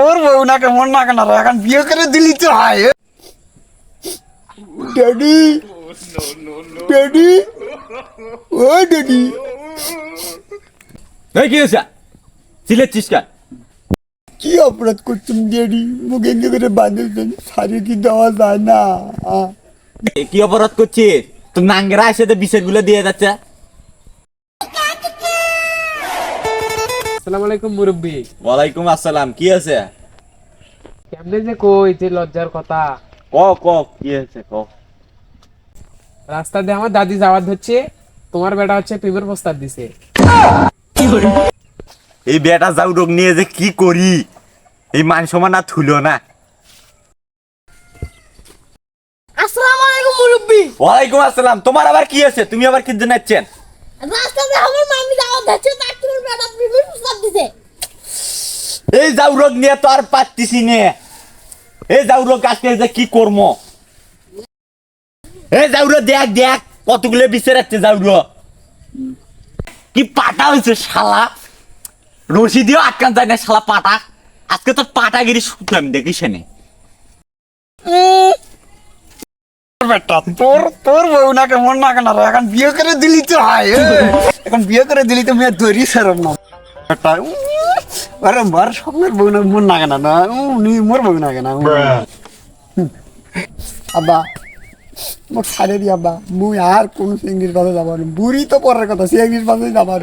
তোর বউ না কেমন না কেন এখন বিয়ে করে দিলি তো হয়। ড্যাডি ড্যাডি ও ড্যাডি। এই কি হয়েছে? সিলেছিস কেন? কি অপরাধ করছেন ড্যাডি? মুখে এঙ্গে করে বাঁধেছেন শাড়ি কি দেওয়া যায় না। কি অপরাধ করছিস? তোর নাঙ্গেরা এসে তো বিষয়গুলো দিয়ে যাচ্ছে। আসসালামু আলাইকুম মুরব্বী। ওয়ালাইকুম আসসালাম কি আছে? কেমনে যে কই যে লজ্জার কথা? ক ক কি আছে ক? রাস্তা দিয়ে আমার দাদি যাওয়ার ধরছে তোমার বেটা হচ্ছে প্রেমের প্রস্তাব দিছে। এই বেটা যাও রোগ নিয়ে যে কি করি? এই মান সমান আর থুলো না। আসসালামু আলাইকুম মুরব্বি। ওয়ালাইকুম আসসালাম তোমার আবার কি আছে? তুমি আবার কি জানাচ্ছেন? রাস্তাতে আমার মামি দাওয়াত দিচ্ছে এই যাও নিয়ে তো আর নে। এই আজকে যে কি কর্ম? এই দেখ দেখ, কতগুলো আছে যাও কি পাটা হয়েছে শালা? রশি দিয়েও আটকান যায় না শালা পাটা। আজকে তোর পাটাগিরি শুনলাম দেখিস নে বেটা, তোর তোর বউ না কেমন না কেন এখন বিয়ে করে দিলি তো হয় এখন বিয়ে করে দিলি তো মেয়ে ধরি সেরম না। বেটা আরে মার না মন না কেন না উনি মোর না কেন আব্বা ছাড়ে দি আব্বা, মুই আর কোনো ইংলিশ বাসে যাব না, বুড়ি তো পরের কথা সে ইংলিশ বাসে যাব আর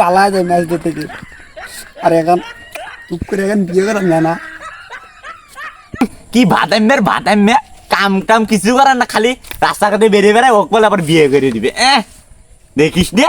ভালো যায় ম্যাচ থেকে আর এখন, চুপ করে এখন বিয়ে করা যায় না। কি বাদামের বাদামে কাম টাম কিছু করার না, খালি রাস্তাঘাটে বেরিয়ে বেড়ায় ওক বলে আবার বিয়ে করে দিবে। এ দেখিস নে